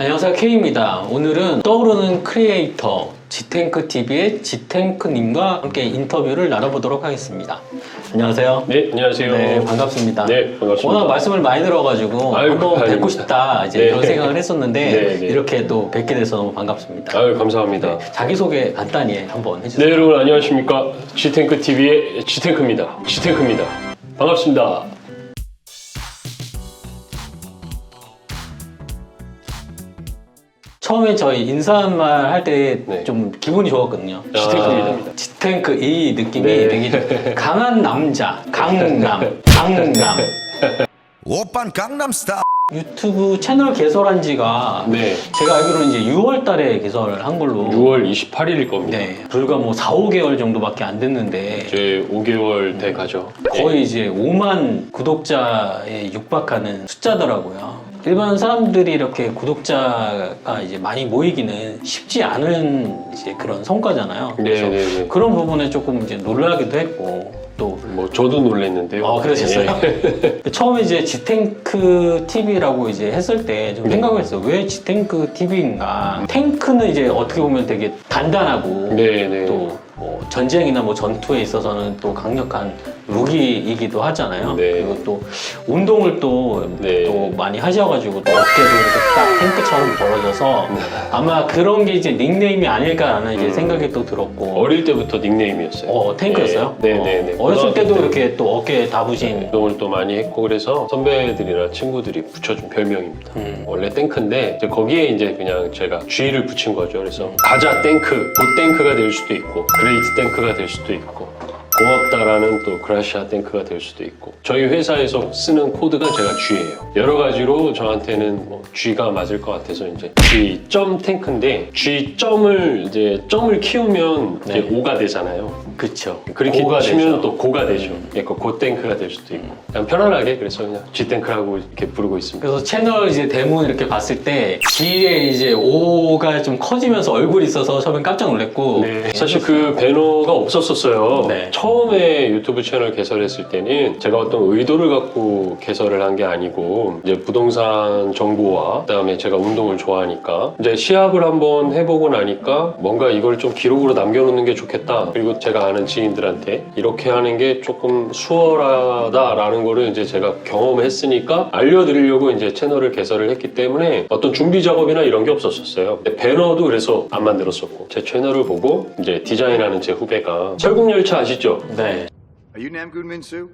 안녕하세요 K입니다. 오늘은 떠오르는 크리에이터 지탱크 TV의 지탱크님과 함께 인터뷰를 나눠보도록 하겠습니다. 안녕하세요. 네, 안녕하세요. 네, 반갑습니다. 네, 반갑습니다. 워낙 말씀을 많이 들어가지고 아유, 한번 뵙고 아닙니다. 싶다 이제 네. 이런 생각을 했었는데 네, 네. 이렇게 또 뵙게 돼서 너무 반갑습니다. 아유, 감사합니다. 자기 소개 간단히 한번 해주세요. 네, 여러분 안녕하십니까? 지탱크 TV의 지탱크입니다. 지탱크입니다. 반갑습니다. 처음에 저희 인사말 할 때 네. 좀 기분이 좋았거든요. 지탱크입니다. 아, 지탱크 이 느낌이 네. 되게 강한 남자, 강남, 강남. 오빤 강남스타 유튜브 채널 개설한 지가 네, 제가 알기로는 이제 6월 달에 개설을 한 걸로 6월 28일일 겁니다. 네, 불과 뭐 4, 5개월 정도밖에 안 됐는데 이제 5개월 돼 가죠. 거의 이제 5만 구독자에 육박하는 숫자더라고요. 일반 사람들이 이렇게 구독자가 이제 많이 모이기는 쉽지 않은 이제 그런 성과잖아요. 네, 그래서 네, 네. 그런 부분에 조금 이제 놀라기도 했고 또 뭐 저도 놀랐는데요. 어, 그러셨어요? 네. 처음에 이제 지탱크 TV라고 이제 했을 때 좀 네. 생각을 했어요. 왜 지탱크 TV인가? 탱크는 이제 어떻게 보면 되게 단단하고 네, 네. 또 뭐 전쟁이나 뭐 전투에 있어서는 또 강력한 무기이기도 하잖아요. 네. 그리고 또 운동을 또, 네. 또 많이 하셔가지고 또 어깨도 이렇게 딱 탱크처럼 벌어져서 아마 그런 게 이제 닉네임이 아닐까라는 이제 음. 생각이 또 들었고. 어릴 때부터 닉네임이었어요. 어, 탱크였어요? 네, 네, 네. 네. 어, 어렸을 때도 고등학교 이렇게 또 어깨에 다부신. 운동을 또 많이 했고 그래서 선배들이나 친구들이 붙여준 별명입니다. 음. 원래 탱크인데 이제 거기에 이제 그냥 제가 G를 붙인 거죠. 그래서 가자 탱크, 굿 탱크가 될 수도 있고 그레이트 탱크가 될 수도 있고 고맙다라는 또 그라시아 탱크가 될 수도 있고 저희 회사에서 쓰는 코드가 제가 G예요. 여러 가지로 저한테는 뭐 G가 맞을 것 같아서 이제 G 점 탱크인데 G 점을 이제 점을 키우면 이제 네. 5가 되잖아요. 그쵸. 그렇게 고가 치면 되죠. 음. 또 고가 되죠. 약간 고탱크가 될 수도 있고. 그냥 편안하게 그래서 그냥 G탱크라고 이렇게 부르고 있습니다. 그래서 채널 이제 대문 이렇게 봤을 때 뒤에 이제 오가 좀 커지면서 얼굴이 있어서 처음엔 깜짝 놀랐고 네, 사실 그 배너가 없었었어요. 네. 처음 에 유튜브 채널 개설했을 때는 제가 어떤 의도를 갖고 개설을 한 게 아니고 이제 부동산 정보와 그다음에 제가 운동을 좋아하니까 이제 시합을 한번 해보고 나니까 뭔가 이걸 좀 기록으로 남겨놓는 게 좋겠다. 그리고 제가 아는 지인들한테 이렇게 하는 게 조금 수월하다라는 거를 이제 제가 경험했으니까 알려드리려고 이제 채널을 개설을 했기 때문에 어떤 준비 작업이나 이런 게 없었었어요. 배너도 그래서 안 만들었었고 제 채널을 보고 이제 디자인하는 제 후배가 설국열차 아시죠? 네. Are you Nam Goon Minsu?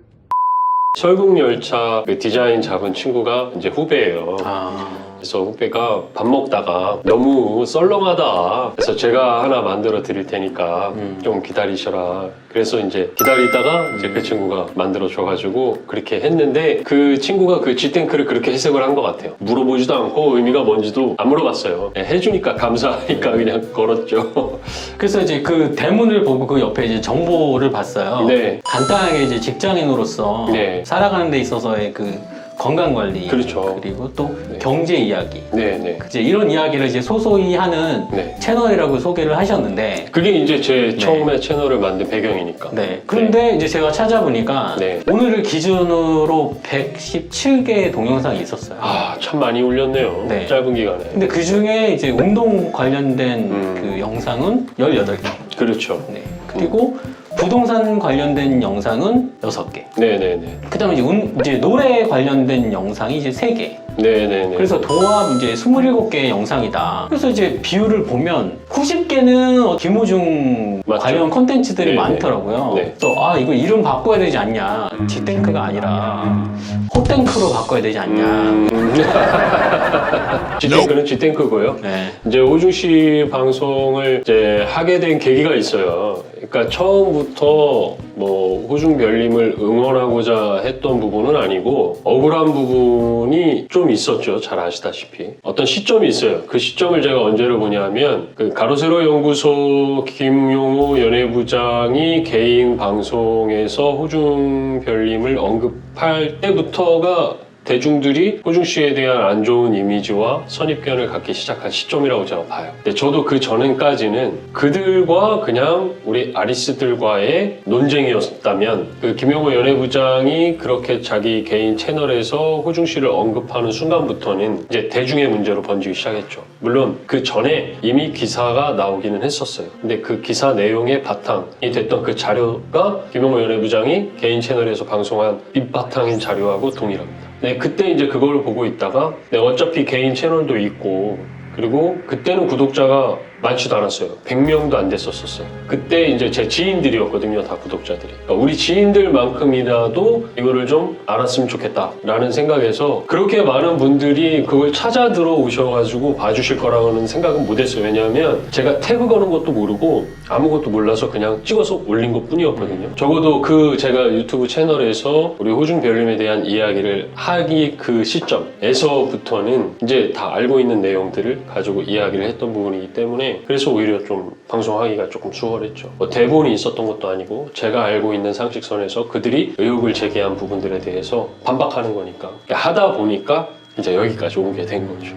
설국열차 그 디자인 잡은 친구가 이제 후배예요. 아, 그래서 후배가 밥 먹다가 너무 썰렁하다. 그래서 제가 하나 만들어 드릴 테니까 음. 좀 기다리셔라. 그래서 이제 기다리다가 이제 그 친구가 만들어 줘가지고 그렇게 했는데 그 친구가 그 G탱크를 그렇게 해석을 한 것 같아요. 물어보지도 않고 의미가 뭔지도 안 물어봤어요. 네, 해주니까 감사하니까 그냥 걸었죠. 그래서 이제 그 대문을 보고 그 옆에 이제 정보를 봤어요. 네. 간단하게 이제 직장인으로서 네. 살아가는 데 있어서의 그 건강 관리 그렇죠. 그리고 또 네. 경제 이야기 네 네. 이제 이런 이야기를 이제 소소히 하는 네. 채널이라고 소개를 하셨는데 그게 이제 제 처음에 채널을 만든 배경이니까. 네. 그런데 이제 제가 찾아보니까 네. 오늘을 기준으로 117개의 동영상이 있었어요. 아, 참 많이 올렸네요. 네. 짧은 기간에. 근데 그 중에 이제 운동 관련된 음. 그 영상은 18개. 그렇죠. 네. 그리고 부동산 관련된 영상은 6개. 네네네. 그 다음에 이제, 운- 이제 노래 관련된 영상이 이제 3개. 네네네. 그래서 도합 이제 27개의 영상이다. 그래서 이제 비율을 보면 90개는 김호중 맞죠. 관련 콘텐츠들이 네네. 많더라고요. 네. 또, 아, 이거 이름 바꿔야 되지 않냐. G탱크가 아니라 호탱크로 바꿔야 되지 않냐. 음... G탱크는 G탱크고요. 네. 이제 오중 씨 방송을 이제 하게 된 계기가 있어요. 그러니까 처음부터 뭐 호중 별님을 응원하고자 했던 부분은 아니고 억울한 부분이 좀 있었죠. 잘 아시다시피 어떤 시점이 있어요. 그 시점을 제가 언제로 보냐면 그 가로세로 연구소 김용호 연예부장이 개인 방송에서 호중 별님을 언급할 때부터가 대중들이 호중 씨에 대한 안 좋은 이미지와 선입견을 갖기 시작한 시점이라고 제가 봐요. 근데 저도 그 전까지는 그들과 그냥 우리 아리스들과의 논쟁이었다면 그 김용호 연예부장이 그렇게 자기 개인 채널에서 호중 씨를 언급하는 순간부터는 이제 대중의 문제로 번지기 시작했죠. 물론 그 전에 이미 기사가 나오기는 했었어요. 근데 그 기사 내용의 바탕이 됐던 그 자료가 김용호 연예부장이 개인 채널에서 방송한 밑바탕인 자료하고 동일합니다. 네, 그때 이제 그걸 보고 있다가 네, 어차피 개인 채널도 있고 그리고 그때는 구독자가 많지도 않았어요. 100명도 안 됐었었어요. 그때 이제 제 지인들이었거든요, 다 구독자들이. 그러니까 우리 지인들만큼이라도 이거를 좀 알았으면 좋겠다라는 생각에서 그렇게 많은 분들이 그걸 찾아 들어오셔가지고 봐주실 거라고는 생각은 못했어요. 왜냐하면 제가 태그 거는 것도 모르고 아무것도 몰라서 그냥 찍어서 올린 것 뿐이었거든요. 적어도 그 제가 유튜브 채널에서 우리 호중 별님에 대한 이야기를 하기 그 시점에서부터는 이제 다 알고 있는 내용들을 가지고 이야기를 했던 부분이기 때문에 그래서 오히려 좀 방송하기가 조금 수월했죠. 뭐 대본이 있었던 것도 아니고 제가 알고 있는 상식선에서 그들이 의혹을 제기한 부분들에 대해서 반박하는 거니까 하다 보니까 이제 여기까지 오게 된 거죠.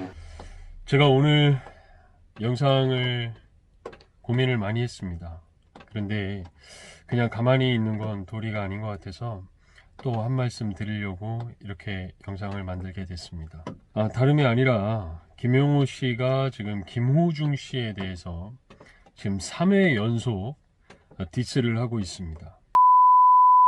제가 오늘 영상을 고민을 많이 했습니다. 그런데 그냥 가만히 있는 건 도리가 아닌 것 같아서 또 한 말씀 드리려고 이렇게 영상을 만들게 됐습니다. 아, 다름이 아니라 김용호 씨가 지금 김호중 씨에 대해서 지금 3회 연속 디스를 하고 있습니다.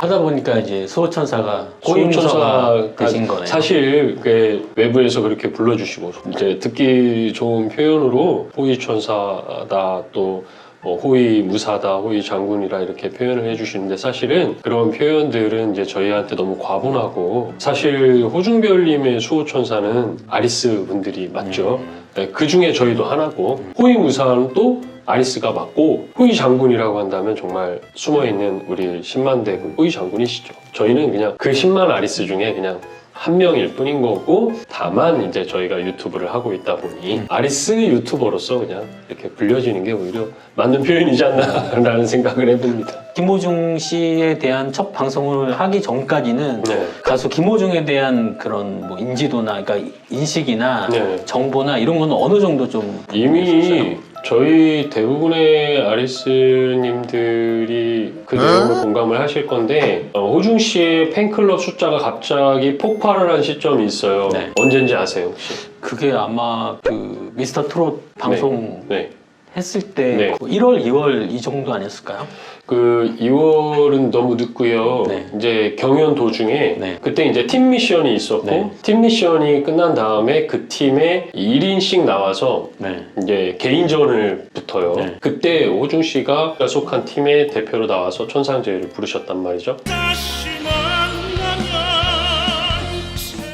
하다 보니까 이제 수호천사가 수호천사가 되신 거네요. 사실 그 외부에서 그렇게 불러주시고 이제 듣기 좋은 표현으로 호위천사다 또 뭐 호위 무사다, 호위 장군이라 이렇게 표현을 해주시는데 사실은 그런 표현들은 이제 저희한테 너무 과분하고 사실 호중별님의 수호천사는 아리스 분들이 맞죠. 네, 그 중에 저희도 하나고 호위 무사는 또 아리스가 맞고 호위 장군이라고 한다면 정말 숨어있는 우리 10만 대군 호위 장군이시죠. 저희는 그냥 그 10만 아리스 중에 그냥 한 명일 뿐인 거고 다만 이제 저희가 유튜브를 하고 있다 보니 아리스 유튜버로서 그냥 이렇게 불려지는 게 오히려 맞는 표현이지 않나라는 생각을 해봅니다. 김호중 씨에 대한 첫 방송을 하기 전까지는 네. 가수 김호중에 대한 그런 뭐 인지도나 그러니까 인식이나 네. 정보나 이런 거는 어느 정도 좀 이미 저희 대부분의 아리스님들이 그 내용을 공감을 하실 건데 어, 호중 씨의 팬클럽 숫자가 갑자기 폭발을 한 시점이 있어요. 네. 언젠지 아세요 혹시? 그게 아마 그 미스터 트롯 방송 네. 했을 때 네. 그 1월, 2월 이 정도 아니었을까요? 그 2월은 너무 늦고요. 네. 이제 경연 도중에 네. 그때 이제 팀 미션이 있었고 네. 팀 미션이 끝난 다음에 그 팀에 1인씩 나와서 네. 이제 개인전을 붙어요. 네. 그때 호중 씨가 속한 팀의 대표로 나와서 천상제를 부르셨단 말이죠.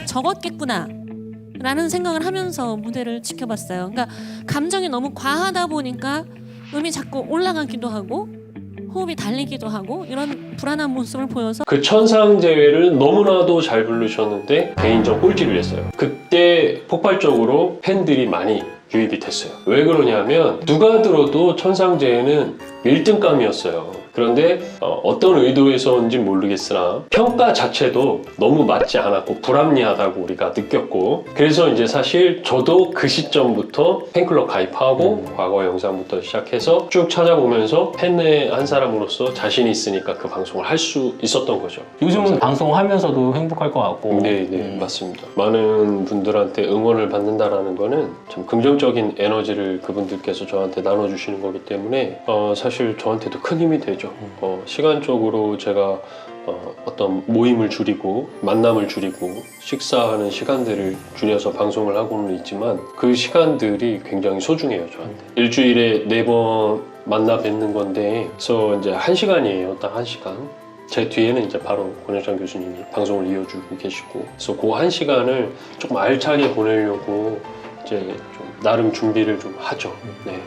적었겠구나. 라는 생각을 하면서 무대를 지켜봤어요. 그러니까 감정이 너무 과하다 보니까 음이 자꾸 올라가기도 하고 호흡이 달리기도 하고 이런 불안한 모습을 보여서 그 천상 제외를 너무나도 잘 부르셨는데 개인전 꼴찌를 했어요. 그때 폭발적으로 팬들이 많이 유입이 됐어요. 왜 그러냐면 누가 들어도 천상제외는 1등감이었어요. 그런데 어, 떤 의도에서인지 모르겠으나 평가 자체도 너무 맞지 않았고 불합리하다고 우리가 느꼈고 그래서 이제 사실 저도 그 시점부터 팬클럽 가입하고 과거 영상부터 시작해서 쭉 찾아보면서 팬의 한 사람으로서 자신 이 있으니까 그 방송을 할 수 있었던 거죠. 요즘은 방송하면서도 행복할 것 같고 네, 네, 음. 맞습니다. 많은 분들한테 응원을 받는다라는 거는 참 긍정적인 에너지를 그분들께서 저한테 나눠주시는 거기 때문에 어, 사실 저한테도 큰 힘이 되죠. 어, 시간적으로 제가 어, 어떤 모임을 줄이고 만남을 줄이고 식사하는 시간들을 줄여서 방송을 하고는 있지만 그 시간들이 굉장히 소중해요 저한테. 일주일에 네 번 만나 뵙는 건데 그래서 이제 한 시간이에요 딱 한 시간. 제 뒤에는 이제 바로 권영찬 교수님이 방송을 이어주고 계시고 그래서 그 한 시간을 조금 알차게 보내려고 이제 좀 나름 준비를 좀 하죠. 네.